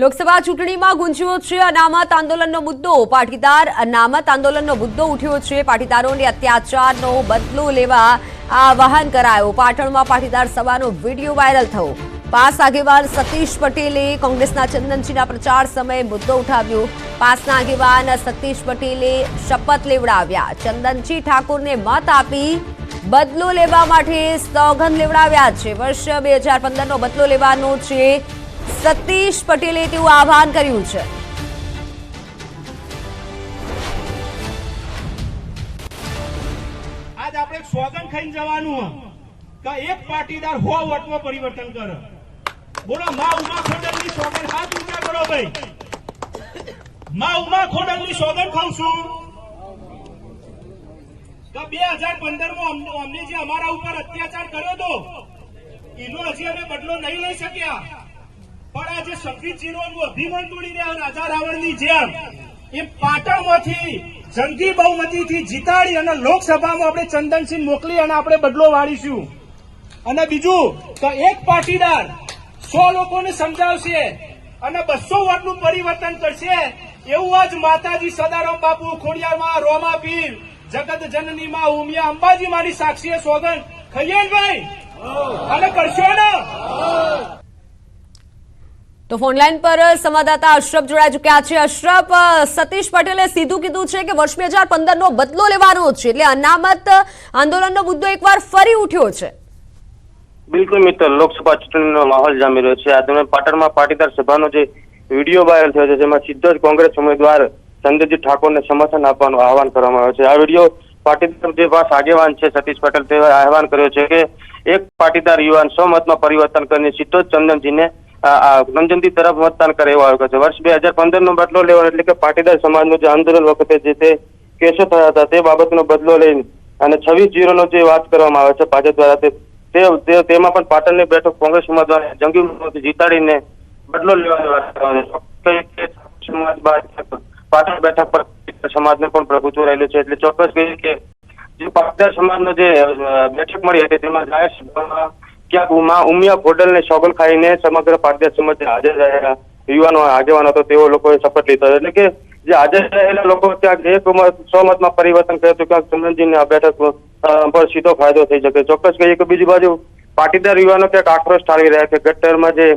લોકસભા ચૂંટણીમાં ગુંજ્યો છે અનામત આંદોલનનો મુદ્દો. પાટીદાર અનામત આંદોલનનો મુદ્દો ઉઠ્યો છે. પાટીદારોને અત્યાચારનો બદલો લેવા આહવાન કરાયો. પાટણમાં પાટીદાર સભાનો વીડિયો વાયરલ થયો. પાસ આગેવાન સતીશ પટેલે કોંગ્રેસના ચંદનજીના પ્રચાર સમયે મુદ્દો ઉઠાવ્યો. પાસના આગેવાન સતીશ પટેલે શપથ લેવડાવ્યા. ચંદનજી ઠાકોરને મત આપી બદલો લેવા માટે સોગંદ લેવડાવ્યા છે. વર્ષ બે હજાર પંદરનો બદલો લેવાનો છે. સતીશ પટેલે તેવું આહવાન કર્યું છે. આજ આપણે સ્વાગત ખાઈને જવાનું કે એક પાટીદાર હો વોટમાં પરિવર્તન કરે. બોલો, મા ઉમા ખોડલની સોગંદ હાથ ઊંચા કરો ભાઈ. મા ઉમા ખોડલની સોગંદ ખાઉં છું. બે હજાર પંદરમાં અમને જે અમારા ઉપર અત્યાચાર કર્યો હતો એનો હજી અમે બદલો નહીં લઈ શક્યા. પણ આજે શક્તિજીનો અભિમાન તોડીને રાજા રાવણની જેમ. એ પાટણમાંથી જંગી બહુમતીથી જીતાડી અને લોકસભામાં આપણે ચંદનસિંહ મોકલી અને આપણે બદલો વાળીશું. અને બીજું, તો એક પાટીદાર સો લોકોને સમજાવશે અને બસો વોટનું પરિવર્તન કરશે એવું આજ માતાજી સદારામ બાપુ ખોડિયારમાં રોમા પીર જગત જનની માં ઉમિયા અંબાજી મારી સાક્ષીએ સોગન ખાઈએ ભાઈ અને કરશો ને તો ફોનલાઈન પર સંવાદદાતા અશરફ જોડાઈ ચુક્યા છે. અશરફ સતીશ પટેલે સીધું કીધું છે કે વર્ષ બે પંદરનો બદલો લેવાનો છે. એટલે અનામત આંદોલનનો મુદ્દો એકવાર ફરી ઉઠ્યો છે. બિલકુલ મિત્ર, લોકસભા ચૂંટણીનો માહોલ જામી રહ્યો છે. આ દરમિયાન પાટણમાં પાટીદાર સભાનો જે વીડિયો વાયરલ થયો છે, જેમાં સીધો જ કોંગ્રેસ ઉમેદવાર સંજયજી ઠાકોરને સમર્થન આપવાનું આહવાન કરવામાં આવ્યું છે. આ વીડિયો પાટીદાર જે આગેવાન છે, સતીશ પટેલ તે આહવાન કર્યો છે કે એક પાટીદાર યુવાન સો મતમાં પરિવર્તન કરીને સીધો જ ચંદનજીને આ તરફ મતદાન કરે એવો આવ્યો છે. વર્ષ બે હજાર પંદર નો બદલો લેવાનો એટલે કે પાટીદાર સમાજનું જે આંદોલન વખતે જે તે કેસો થયા હતા તે બાબતનો બદલો લઈને અને છવ્વીસ જીરોનો જે વાત કરવામાં આવે છે ભાજપ દ્વારા તે તેમાં પણ પાટણની બેઠક કોંગ્રેસ ઉમેદવાર જંગી ઉમેદવારથી જીતાડીને બદલો લેવાની વાત બાદ પાટણ બેઠક પર સમાજને પણ પ્રભુત્વ રહેલું છે. એટલે ચોક્કસ કહીએ કે જે પાટીદાર સમાજનો જે બેઠક મળી હતી તેમાં જાહેર સભામાં ક્યાંક ઉમિયા હોટલ ને શોગલ ખાઈને સમગ્ર પાટીદાર સમાજ હાજર રહેલા યુવાનો આગેવાનો હતો તેઓ લોકોએ શપથ લીધો એટલે કે જે હાજર રહેલા લોકો ત્યાં એક સહમતમાં પરિવર્તન કર્યું હતું ક્યાંક ચંદનજીને આ બેઠક પર સીધો ફાયદો થઈ શકે. ચોક્કસ કહીએ કે બીજી બાજુ પાટીદાર યુવાનો ક્યાંક આક્રોશ ઠાલવી રહ્યા છે. ગટ્ટરમાં જે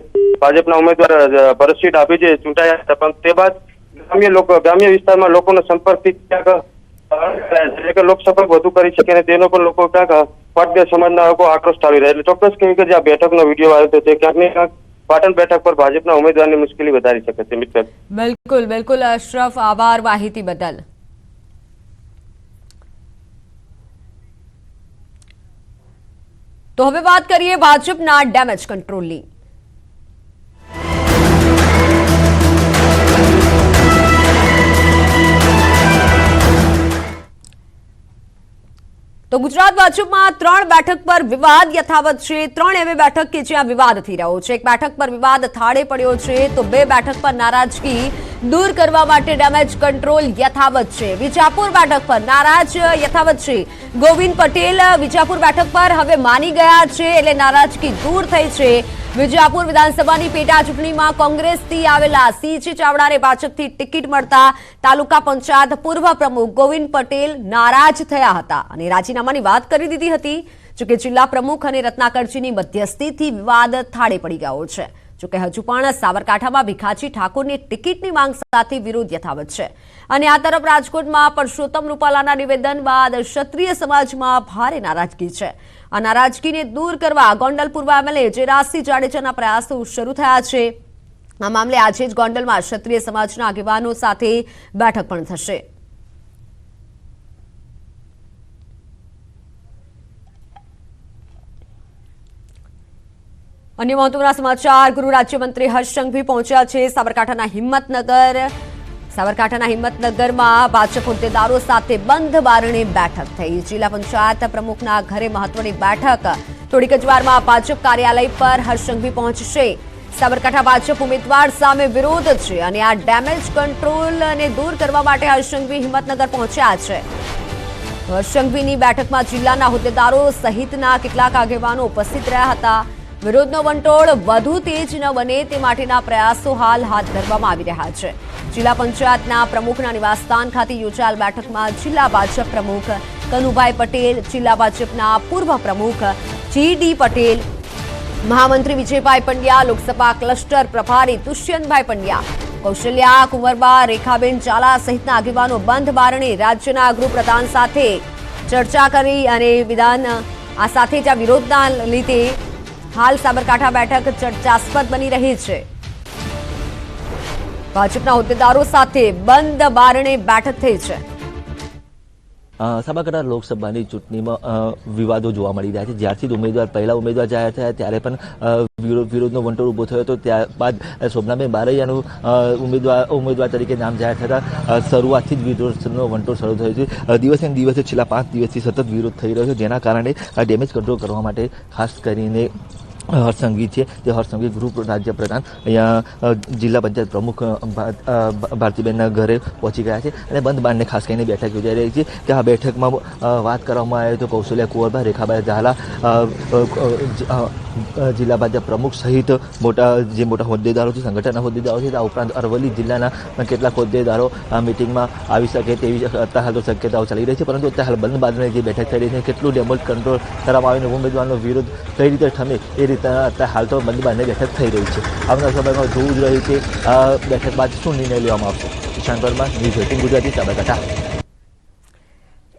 ભાજપના ઉમેદવાર ભરતસિંહ ડાભી જે ચૂંટાયા હતા, પણ તે બાદ ગ્રામ્ય લોકો ગ્રામ્ય વિસ્તારમાં લોકોનો સંપર્કથી ક્યાંક લોકસભા વધુ કરી શકે અને તેનો પણ લોકો ક્યાંક પાટીદાર સમાજના લોકો આક્રોશ ઠાલવી રહ્યા એટલે ચોક્કસ કહ્યું કે જે આ બેઠકનો વીડિયો આવ્યો હતો, તે ક્યાંક ને ક્યાંક પાટણ બેઠક પર ભાજપના ઉમેદવારની મુશ્કેલી વધારી શકે છે, મિત્ર. બિલકુલ બિલકુલ, અશરફ, આભાર માહિતી બદલ. તો હવે વાત કરીએ ભાજપના ડેમેજ કંટ્રોલની તો ગુજરાત ભાજપમાં ત્રણ બેઠક પર વિવાદ યથાવત છે. ત્રણ એવી બેઠક કે જ્યાં વિવાદ થઈ રહ્યો છે. એક બેઠક પર વિવાદ થાળે પડ્યો છે તો બે બેઠક પર નારાજગી દૂર કરવા માટે ડેમેજ કંટ્રોલ યથાવત છે. વિજાપુર બેઠક પર નારાજ યથાવત છે. ગોવિંદ પટેલ વિજાપુર બેઠક પર હવે માની ગયા છે એટલે નારાજગી દૂર થઈ છે. વિજાપુર વિધાનસભાની પેટા ચૂંટણીમાં કોંગ્રેસથી આવેલા સીજી ચાવડાને ભાજપથી ટિકિટ મળતા તાલુકા પંચાયત પૂર્વ પ્રમુખ ગોવિંદ પટેલ નારાજ થયા હતા. અને રાજીનામાની વાત કરી દીધી હતી, જોકે જિલ્લા પ્રમુખ અને રત્નાકરજીની મધ્યસ્થીથી વિવાદ થાળે પડી ગયો છે. જોકે હજુ પણ સાબરકાંઠામાં ભીખાજી ઠાકોરની ટિકિટની માંગ સાથે વિરોધ યથાવત છે. અને આ તરફ રાજકોટમાં પરસોત્તમ રૂપાલાના નિવેદન બાદ ક્ષત્રિય સમાજમાં ભારે નારાજગી છે. આ નારાજગીને દૂર કરવા ગોંડલ પૂર્વ એમએલએ જેરાસી જાડેજાના પ્રયાસો શરૂ થયા છે. આ મામલે આજે જ ગોંડલમાં ક્ષત્રિય સમાજના આગેવાનો સાથે બેઠક પણ થશે. અન્ય મહત્વના સમાચાર, ગૃહ રાજ્યમંત્રી હર્ષ સંઘવી પહોંચ્યા છે સાબરકાંઠાના હિંમતનગર. સાબરકાંઠાના હિંમતનગરમાં ભાજપ હોદ્દેદારો સાથે બંધ બારણે બેઠક થઈ. જિલ્લા પંચાયત પ્રમુખના ઘરે મહત્વની બેઠક. થોડીક જ વારમાં ભાજપ કાર્યાલય પર હર્ષ સંઘવી પહોંચશે. સાબરકાંઠા ભાજપ ઉમેદવાર સામે વિરોધ છે અને આ ડેમેજ કંટ્રોલને દૂર કરવા માટે હર્ષ સંઘવી હિંમતનગર પહોંચ્યા છે. હર્ષ સંઘવીની બેઠકમાં જિલ્લાના હોદ્દેદારો સહિતના કેટલાક આગેવાનો ઉપસ્થિત રહ્યા હતા. વિરોધનો વંટોળ વધુ તેજ ન બને તે માટેના પ્રયાસો હાલ હાથ ધરવામાં આવી રહ્યા છે. જિલ્લા પંચાયતના પ્રમુખના નિવાસસ્થાન ખાતે યોજાયેલ બેઠકમાં જિલ્લા ભાજપ પ્રમુખ કનુભાઈ પટેલ, જિલ્લા ભાજપના પૂર્વ પ્રમુખ જી ડી પટેલ, મહામંત્રી વિજયભાઈ પંડ્યા, લોકસભા ક્લસ્ટર પ્રભારી દુષ્યંતભાઈ પંડ્યા, કૌશલ્યા કુંવરબા, રેખાબેન ચાલા સહિતના આગેવાનો બંધ બારણે રાજ્યના ગૃહપ્રધાન સાથે ચર્ચા કરી અને વિધાન આ સાથે જ આ વિરોધના લીધે હાલ સાબરકાંઠા બેઠક ચર્ચાસ્પદ બની રહી છે. ભાજપના હોદ્દેદારો સાથે બંધ બારણે બેઠક થઈ છે. સાબરકાંઠા લોકસભાની ચૂંટણીમાં વિવાદો જોવા મળી રહ્યા છે. જ્યારથી ઉમેદવાર, પહેલા ઉમેદવાર જાહેર થયા, ત્યારે પણ વિરોધ વિરોધનો વંટોળ ઊભો થયો હતો. ત્યારબાદ સોમનાબેન બારૈયાનું ઉમેદવાર ઉમેદવાર તરીકે નામ જાહેર થતાં શરૂઆતથી જ વિરોધનો વંટોળ શરૂ થયો છે. દિવસે દિવસે છેલ્લા પાંચ દિવસથી સતત વિરોધ થઈ રહ્યો છે, જેના કારણે ડેમેજ કંટ્રોલ કરવા માટે ખાસ કરીને હર્ષસંઘવી છે. તે હર્ષસંઘવી ગૃહ રાજ્ય પ્રધાન અહીંયા જિલ્લા પંચાયત પ્રમુખ ભારતીબેનના ઘરે પહોંચી ગયા છે અને બંધ બારને ખાસ કરીને બેઠક યોજાઈ રહી છે. કે આ બેઠકમાં વાત કરવામાં આવે તો કૌશલ્યા કુંવરભાઈ રેખાભાઈ ઝાલા જ- જિલ્લા ભાજપ પ્રમુખ સહિત મોટા, જે મોટા હોદ્દેદારો છે, સંગઠનના હોદ્દેદારો છે, આ ઉપરાંત અરવલ્લી જિલ્લાના કેટલાક હોદ્દેદારો આ મિટિંગમાં આવી શકે તેવી અત્યારે હાલ તો શક્યતાઓ ચાલી રહી છે. પરંતુ અત્યારે હાલ બંધ બાદની જે બેઠક થઈ રહી છે, કેટલું ડેમોલ કંટ્રોલ કરવામાં આવીને ઉમેદવારનો વિરોધ કઈ રીતે ઠમે એ રીતે અત્યારે હાલ તો બંધ બંને બેઠક થઈ રહી છે. આવનાર સમયમાં જોવું જ રહ્યું કે બેઠક બાદ શું નિર્ણય લેવામાં આવશે? Ishan Parmar, news eighteen Gujarati, Sabarkantha.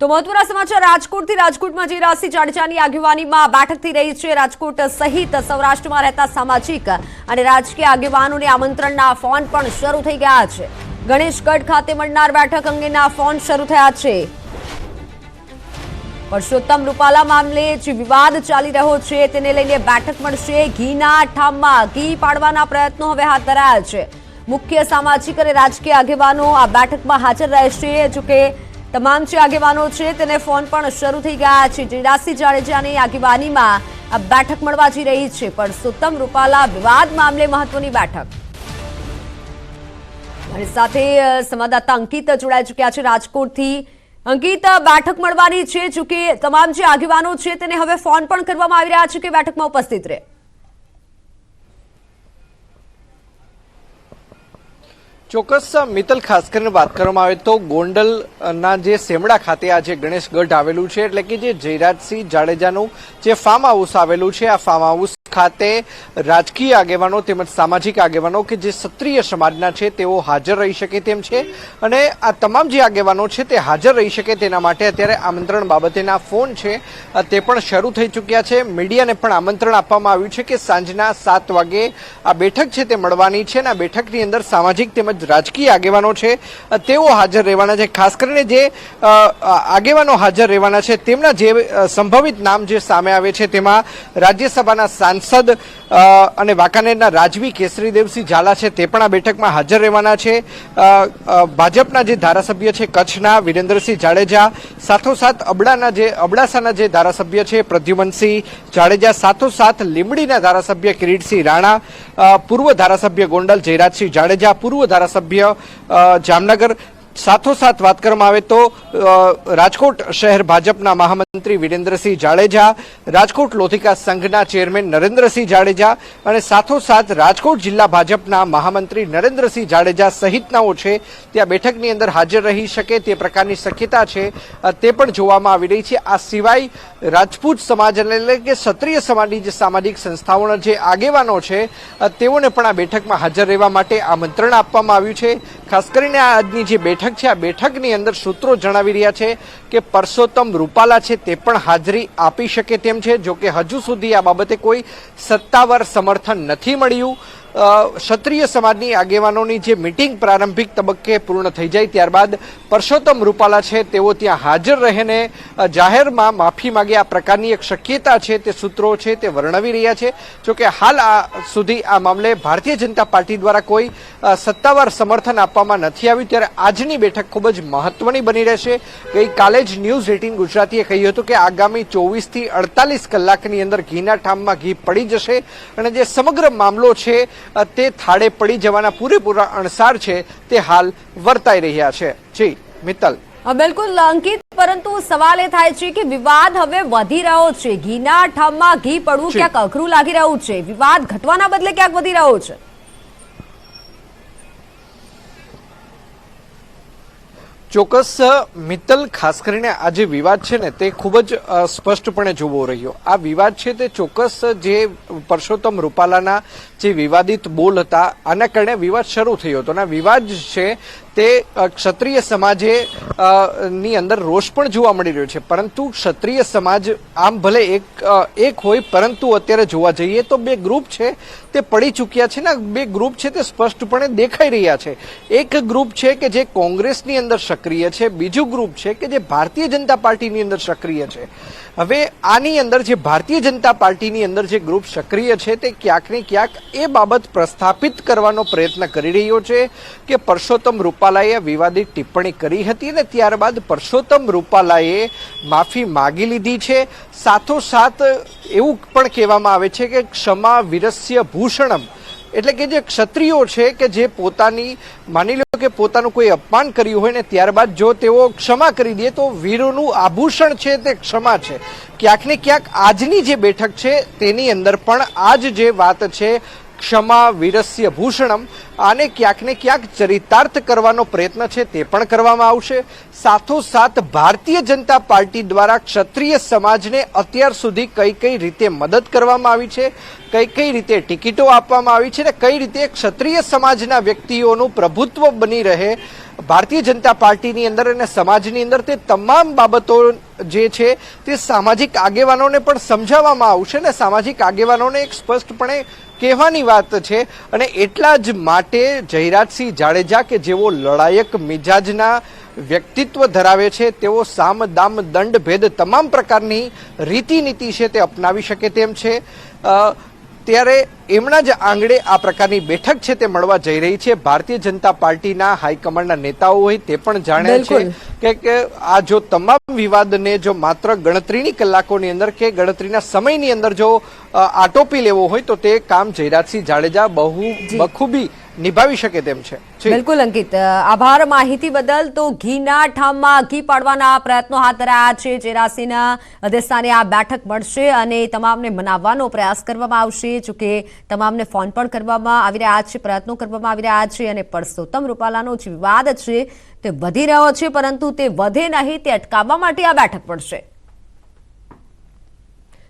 તો મહત્વના સમાચાર, રાજકોટથી રાજકોટમાં જે રાશિ જાડેજાની આગેવાનીમાં બેઠક થઈ રહી છે, રાજકોટ સહિત સૌરાષ્ટ્રમાં રહેતા સામાજિક અને રાજકીય આગેવાનોને આમંત્રણના ફોન પણ શરૂ થઈ ગયા છે. ગણેશગઢ ખાતે મળનાર બેઠક અંગેના ફોન શરૂ થયા છે. પરસોત્તમ રૂપાલા મામલે જે વિવાદ ચાલી રહ્યો છે તેને લઈને બેઠક મળશે. ઘીના ઠામમાં ઘી પાડવાના પ્રયત્નો હવે હાથ ધરાયા છે. મુખ્ય સામાજિક અને રાજકીય આગેવાનો આ બેઠકમાં હાજર રહેશે. જોકે તમામ જે આગેવાનો છે તેને ફોન પણ શરૂ થઈ ગયા છે. જીરાસી જાડેજાની આગેવાનીમાં આ બેઠક મળવા જઈ રહી છે. પરસોત્તમ રૂપાલા વિવાદ મામલે મહત્વની બેઠક. અને સાથે સંવાદદાતા અંકિત જોડાઈ ચૂક્યા છે રાજકોટથી. અંકિત, બેઠક મળવાની છે જોકે તમામ જે આગેવાનો છે તેને હવે ફોન પણ કરવામાં આવી રહ્યા છે કે બેઠકમાં ઉપસ્થિત રહે. ચોક્કસ, મિત્તલ, ખાસ કરીને વાત કરવામાં આવે તો ગોંડલના જે સેમડા ખાતે આ જે ગણેશગઢ આવેલું છે, એટલે કે જે જયરાજસિંહ જાડેજાનું જે ફાર્મ હાઉસ આવેલું છે, આ ફાર્મ હાઉસ ખાતે રાજકીય આગેવાનો તેમજ સામાજિક આગેવાનો કે જે ક્ષત્રિય સમાજના છે, તેઓ હાજર રહી શકે તેમ છે. અને આ તમામ જે આગેવાનો છે, તે હાજર રહી શકે તેના માટે અત્યારે આમંત્રણ બાબતેના ફોન છે. તે પણ શરૂ થઈ ચૂક્યા છે. મીડિયાને પણ આમંત્રણ આપવામાં આવ્યું છે કે સાંજના સાત વાગે આ બેઠક છે તે મળવાની છે અને આ બેઠકની અંદર સામાજિક તેમજ રાજકીય આગેવાનો છે તેઓ હાજર રહેવાના છે. ખાસ કરીને જે આગેવાનો હાજર રહેવાના છે, તેમના જે સંભવિત નામ જે સામે આવે છે, તેમાં રાજ્યસભાના સાંસદ અ, અને વાંકાનેરના રાજવી કેસરીદેવસિંહ ઝાલા છે તે પણ આ બેઠકમાં હાજર રહેવાના છે. ભાજપના જે ધારાસભ્ય છે કચ્છના વિરેન્દ્રસિંહ જાડેજા સાથોસાથ અબડાના જે અબડાસાના જે ધારાસભ્ય છે પ્રદ્યુમનસિંહ જાડેજા સાથોસાથ લીંબડીના ધારાસભ્ય કિરીટસિંહ રાણા પૂર્વ ધારાસભ્ય ગોંડલ જયરાજસિંહ જાડેજા પૂર્વ ધારાસભ્ય જામનગર સાથોસાથ વાત કરવામાં આવે તો રાજકોટ શહેર ભાજપના મહામંત્રી વિરેન્દ્રસિંહ જાડેજા, રાજકોટ લોધિકા સંઘના ચેરમેન નરેન્દ્રસિંહ જાડેજા અને સાથોસાથ રાજકોટ જિલ્લા ભાજપના મહામંત્રી નરેન્દ્રસિંહ જાડેજા સહિતનાઓ છે. ત્યાં બેઠકની અંદર હાજર રહી શકે તે પ્રકારની શક્યતા છે. તે પણ જોવામાં આવી રહી છે. આ સિવાય રાજપૂત સમાજ એટલે કે ક્ષત્રિય સમાજની જે સામાજિક સંસ્થાઓના જે આગેવાનો છે તેઓને પણ આ બેઠકમાં હાજર રહેવા માટે આમંત્રણ આપવામાં આવ્યું છે. ખાસ કરીને આ આજની જે બેઠક છે, આ બેઠકની અંદર સૂત્રો જણાવી રહ્યા છે કે પરસોત્તમ રૂપાલા છે તે પણ હાજરી આપી શકે તેમ છે જોકે હજુ સુધી આ બાબતે કોઈ સત્તાવાર સમર્થન નથી મળ્યું. ક્ષત્રિય સમાજની આગેવાનોની જે મિટિંગ પ્રારંભિક તબક્કે પૂર્ણ થઈ જાય ત્યારબાદ પરસોત્તમ રૂપાલા છે તેઓ ત્યાં હાજર રહીને જાહેરમાં માફી માગે, આ પ્રકારની એક શક્યતા છે, તે સૂત્રો છે, તે વર્ણવી રહ્યા છે. જોકે હાલ આ સુધી આ મામલે ભારતીય જનતા પાર્ટી દ્વારા કોઈ સત્તાવાર સમર્થન આપવામાં નથી આવ્યું. ત્યારે આજની બેઠક ખૂબ જ મહત્વની બની રહેશે. ગઈકાલે જ ન્યૂઝ એટીન ગુજરાતીએ કહ્યું હતું કે આગામી ચોવીસથી અડતાલીસ કલાકની અંદર ઘીના ઠામમાં ઘી પડી જશે. અને જે સમગ્ર મામલો છે તે થાળે પડી જવાના પૂરેપૂરા અણસાર છે તે હાલ વર્તાઈ રહ્યા છે. જી મિત્તલ. બિલકુલ અંકિત પરંતુ સવાલ એ થાય છે કે વિવાદ હવે વધી રહ્યો છે. ઘીના ઠામમાં ઘી પડવું ક્યાંક અઘરું લાગી રહ્યું છે. વિવાદ ઘટવાના બદલે ક્યાંક વધી રહ્યો છે. ચોક્કસ મિત્તલ, ખાસ કરીને આ જે વિવાદ છે ને, તે ખૂબ જ સ્પષ્ટપણે જોવો રહ્યો. આ વિવાદ છે તે ચોક્કસ જે પરસોત્તમ રૂપાલાના જે વિવાદિત બોલ હતા, આના કારણે વિવાદ શરૂ થયો હતો. અને વિવાદ છે તે ક્ષત્રિય સમાજે ની અંદર રોષ પણ જોવા મળી રહ્યો છે. પરંતુ ક્ષત્રિય સમાજ આમ ભલે એક એક હોય, પરંતુ અત્યારે જોવા જઈએ તો બે ગ્રુપ છે. તે પડી ચૂક્યા છે ને બે ગ્રુપ છે તે સ્પષ્ટપણે દેખાઈ રહ્યા છે. એક ગ્રુપ છે કે જે કોંગ્રેસની અંદર સક્રિય છે, બીજું ગ્રુપ છે કે જે ભારતીય જનતા પાર્ટીની અંદર સક્રિય છે. હવે આની અંદર જે ભારતીય જનતા પાર્ટીની અંદર જે ગ્રુપ સક્રિય છે તે ક્યાંક ને ક્યાંક એ બાબત પ્રસ્થાપિત કરવાનો પ્રયત્ન કરી રહ્યો છે કે પરસોત્તમ રૂપાલાએ વિવાદિત ટિપ્પણી કરી હતી અને ત્યારબાદ પરસોત્તમ રૂપાલાએ માફી માગી લીધી છે. સાથોસાથ એવું પણ કહેવામાં આવે છે કે ક્ષમા વિરસ્ય ભૂષણમ. એટલે કે જે ક્ષત્રિયો છે કે જે પોતાની, માની લો કે પોતાનું કોઈ અપમાન કર્યું હોય ને ત્યારબાદ જો તેઓ ક્ષમા કરી દે તો વીરોનું આભૂષણ છે તે ક્ષમા છે. ક્યાંક ને ક્યાંક આજની જે બેઠક છે તેની અંદર પણ આજ જે વાત છે ક્ષમા, વીરસ્ય ભૂષણમ, આને ક્યાંક ક્યાંક ચરિતાર્થ કરવાનો પ્રયત્ન છે તે પણ કરવામાં આવશે. સાથોસાથ ભારતીય જનતા પાર્ટી દ્વારા ક્ષત્રિય સમાજને અત્યાર સુધી કઈ કઈ રીતે મદદ કરવામાં આવી છે, કઈ કઈ રીતે ટિકિટો આપવામાં આવી છે અને કઈ રીતે ક્ષત્રિય સમાજના વ્યક્તિઓનું પ્રભુત્વ બની રહે ભારતીય જનતા પાર્ટીની અંદર અને સમાજની અંદર તે તમામ બાબતો જે છે તે સામાજિક આગેવાનોને પણ સમજાવવામાં આવશે ને સામાજિક આગેવાનોને એક સ્પષ્ટપણે કહેવાની વાત છે અને એટલા જ માટે જયરાજસિંહ જાડેજા કે જેઓ લડાયક મિજાજના વ્યક્તિત્વ ધરાવે છે, તેઓ સામ દામ દંડ ભેદ તમામ પ્રકારની રીતિનીતિ છે તે અપનાવી શકે તેમ છે. ત્યારે એમના જ આંગણે આ પ્રકારની બેઠક છે તે મળવા જઈ રહી છે. ભારતીય જનતા પાર્ટીના હાઈકમાન્ડના નેતાઓ હોય તે પણ જાણે છે કે આ જો તમામ વિવાદને જો માત્ર ગણતરીની કલાકોની અંદર કે ગણતરીના સમયની અંદર જો આટોપી લેવો હોય તો તે કામ જયરાજસિંહ જાડેજા બહુ બખૂબી નિભાવી શકે તેમ છે. બિલકુલ, અંકિત. આભાર. માહિતી બદલ તો ઘીના ઠામમાં ઘી પાડવાના પ્રયત્નો હાથ ધરાયા છે. ચેરાસીના અધ્યક્ષસ્થાને આ બેઠક મળશે અને તમામને મનાવવાનો પ્રયાસ કરવામાં આવશે. જોકે તમામને ફોન પણ કરવામાં આવી રહ્યા છે, પ્રયત્નો કરવામાં આવી રહ્યા છે અને પરસોત્તમ રૂપાલાનો જે વિવાદ છે તે વધી રહ્યો છે, પરંતુ તે વધે નહીં, તે અટકાવવા માટે આ બેઠક પડશે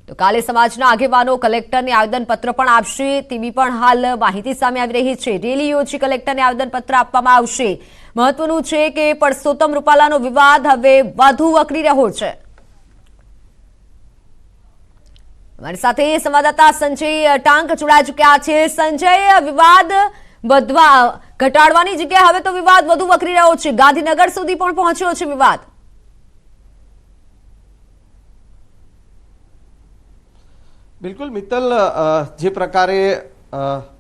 તો કાલે સમાજના આગેવાનો કલેક્ટરને આવેદનપત્ર પણ આપશે. તેવી પણ હાલ માહિતી સામે આવી રહી છે. રેલી યોજી કલેક્ટરને આવેદનપત્ર આપવામાં આવશે. મહત્વનું છે કે પરસોત્તમ રૂપાલાનો વિવાદ હવે વધુ વકરી રહ્યો છે. અમારી સાથે સંવાદદાતા સંજય ટાંક જોડાઈ ચુક્યા છે. સંજય, વિવાદ વધવા ઘટાડવાની જગ્યાએ હવે તો વિવાદ વધુ વકરી રહ્યો છે. ગાંધીનગર સુધી પણ પહોંચ્યો છે વિવાદ. બિલકુલ, મિત્તલ જે પ્રકારે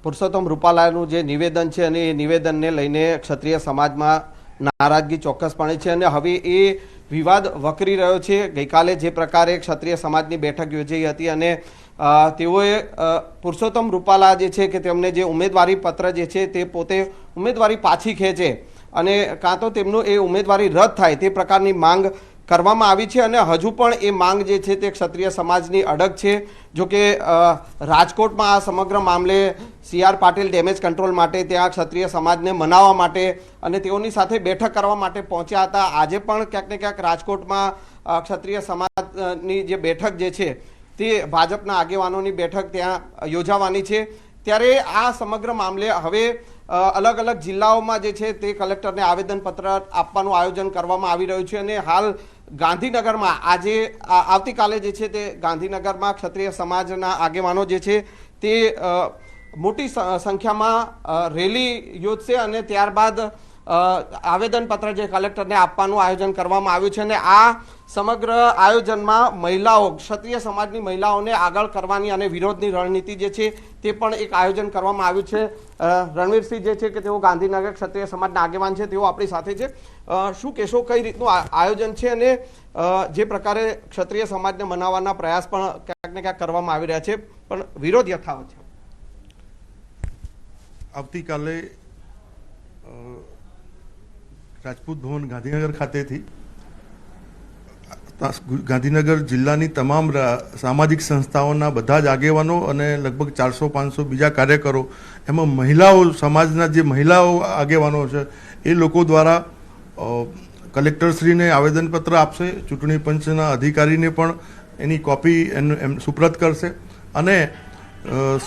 પુરુષોત્તમ રૂપાલાનું જે નિવેદન છે અને એ નિવેદનને લઈને ક્ષત્રિય સમાજમાં નારાજગી ચોક્કસપણે છે અને હવે એ વિવાદ વકરી રહ્યો છે. ગઈકાલે જે પ્રકારે ક્ષત્રિય સમાજની બેઠક યોજાઈ હતી અને તેઓએ પુરુષોત્તમ રૂપાલા જે છે કે તેમને જે ઉમેદવારી પત્ર જે છે તે પોતે ઉમેદવારી પાછી ખેંચે અને કાં તો તેમનું એ ઉમેદવારી રદ થાય તે પ્રકારની માંગ કરવામાં આવી છે અને હજુ પણ એ માંગ જે છે તે ક્ષત્રિય સમાજની અડગ છે. જો કે રાજકોટમાં આ સમગ્ર મામલે C R Patil damage control માટે ત્યાં ક્ષત્રિય સમાજને મનાવવા માટે અને તેઓની સાથે બેઠક કરવા માટે પહોંચ્યા હતા. આજે પણ ક્યાંક ને ક્યાંક રાજકોટમાં ક્ષત્રિય સમાજની જે બેઠક જે છે તે ભાજપના આગેવાનોની બેઠક ત્યાં યોજાવાની છે. ત્યારે આ સમગ્ર મામલે હવે અલગ અલગ જિલ્લાઓમાં જે છે તે કલેક્ટરને આવેદનપત્ર આપવાનું આયોજન કરવામાં આવી રહ્યું છે અને હાલ ગાંધીનગરમાં આજે આવતીકાલે જે છે તે ગાંધીનગરમાં ક્ષત્રિય સમાજના આગેવાનો જે છે તે મોટી સંખ્યામાં રેલી યોજશે અને ત્યારબાદ આવેદનપત્ર જે કલેક્ટરને આપવાનું આયોજન કરવામાં આવ્યું છે અને આ સમગ્ર આયોજનમાં મહિલાઓ, ક્ષત્રિય સમાજની મહિલાઓને આગળ કરવાની અને વિરોધની રણનીતિ જે છે તે પણ એક આયોજન કરવામાં આવ્યું છે. રણવીરસિંહ જે છે કે તેઓ ગાંધીનગર ક્ષત્રિય સમાજના આગેવાન છે, તેઓ આપણી સાથે છે. શું કહેશો કઈ રીતનું આયોજન છે અને જે પ્રકારે ક્ષત્રિય સમાજને મનાવવાના પ્રયાસ પણ ક્યાંક ને ક્યાંક કરવામાં આવી રહ્યા છે, પણ વિરોધ યથાવત છે. આવતીકાલે રાજપૂત ભવન ગાંધીનગર ખાતેથી. ગાંધીનગર જિલ્લાની તમામ સામાજિક સંસ્થાઓના બધા જ આગેવાનો અને લગભગ ચારસો પાંચસો બીજા કાર્યકરો, એમાં મહિલાઓ, સમાજના જે મહિલાઓ આગેવાનો છે, એ લોકો દ્વારા કલેક્ટરશ્રીને આવેદનપત્ર આપશે, ચૂંટણી પંચના અધિકારીને પણ એની કોપી એમ એમ સુપ્રત કરશે અને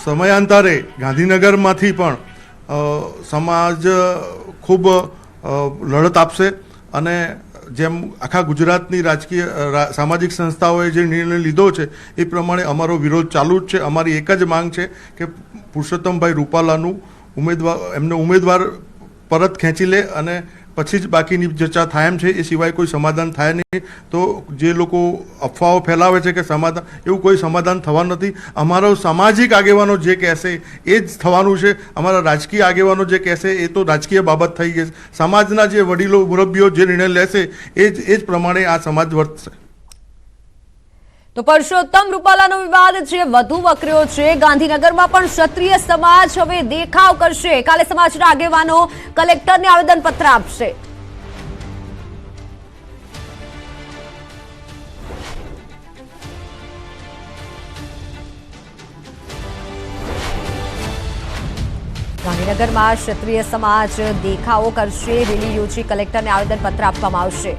સમયાંતરે ગાંધીનગરમાંથી પણ સમાજ ખૂબ લડત આપશે અને જેમ આખા ગુજરાતની રાજકીય સામાજિક સંસ્થાઓએ જે નિર્ણય લીધો છે, એ પ્રમાણે અમારો વિરોધ ચાલુ જ છે. અમારી એક જ માંગ છે કે પુરુષોત્તમભાઈ રૂપાલાનું ઉમેદવાર, એમને ઉમેદવાર પરત ખેંચી લે અને પછી જ બાકીની ચર્ચા થાય એમ છે, એ સિવાય કોઈ સમાધાન થાય નહીં. તો જે લોકો અફવાઓ ફેલાવે છે કે સમાધાન, એવું કોઈ સમાધાન થવાનું નથી. અમારો સામાજિક આગેવાનો જે કહેશે, એ જ થવાનું છે. અમારા રાજકીય આગેવાનો જે કહેશે, એ તો રાજકીય બાબત થઈ ગઈ સમાજના જે વડીલો, મુરબ્બીઓ જે નિર્ણય લેશે, એ જ એ જ પ્રમાણે આ સમાજ વર્તશે. તો પરસોત્તમ રૂપાલાનો વિવાદ છે, વધુ વકર્યો છે. ગાંધીનગરમાં પણ ક્ષત્રિય સમાજ હવે દેખાવ કરશે. કાલે સમાજના આગેવાનો કલેક્ટરને આવેદનપત્ર આપશે. ગાંધીનગરમાં ક્ષત્રિય સમાજ દેખાવો કરશે. રેલી યોજી કલેક્ટરને આવેદનપત્ર આપવામાં આવશે.